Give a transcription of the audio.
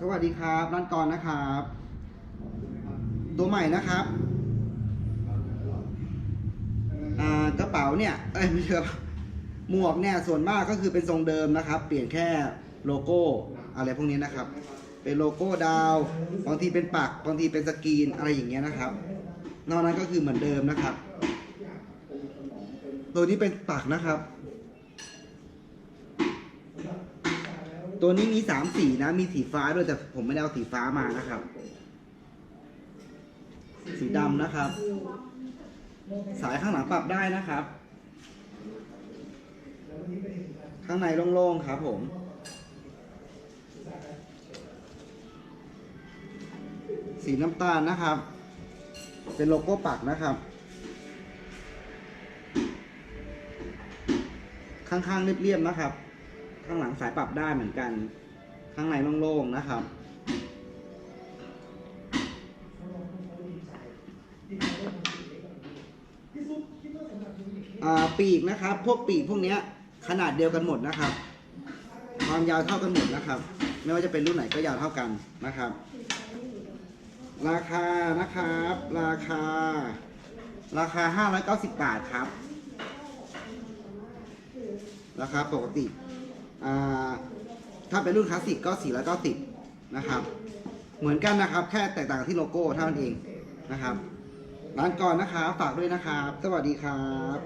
สวัสดีครับร้านกรนะครับ ตัวใหม่นะครับกระเป๋าเนี่ยเอ้ยไม่ใช่ครับหมวกเนี่ยส่วนมากก็คือเป็นทรงเดิมนะครับ เปลี่ยนแค่โลโก้อะไรพวกนี้นะครับ เป็นโลโก้ดาวบางทีเป็นปักบางทีเป็นสกรีนอะไรอย่างเงี้ยนะครับ นอกนั้นก็คือเหมือนเดิมนะครับ ตัวนี้เป็นปักนะครับ ตัวนี้มีสามสีนะ มีสีฟ้าด้วยแต่ผมไม่ได้เอาสีฟ้ามานะครับ สีดำนะครับ สายข้างหลังปรับได้นะครับ ข้างในโล่งๆครับผม สีน้ำตาลนะครับ เป็นโลโก้ปักนะครับ ข้างๆเรียบๆนะครับ ข้างหลังสายปรับได้เหมือนกัน ข้างในโล่งๆนะครับอ่าปีกนะครับ พวกปีกพวกเนี้ยขนาดเดียวกันหมดนะครับ ความยาวเท่ากันหมดนะครับ ไม่ว่าจะเป็นรุ่นไหนก็ยาวเท่ากันนะครับ ราคานะครับ ราคา ราคา 590 บาทครับ ราคาปกติ ถ้าเป็นรุ่นคลาสสิกก็ 490 นะครับ เหมือนกันนะครับ แค่แตกต่างที่โลโก้เท่านั้นเองนะครับร้านก่อนนะครับฝากด้วยนะครับ สวัสดีครับ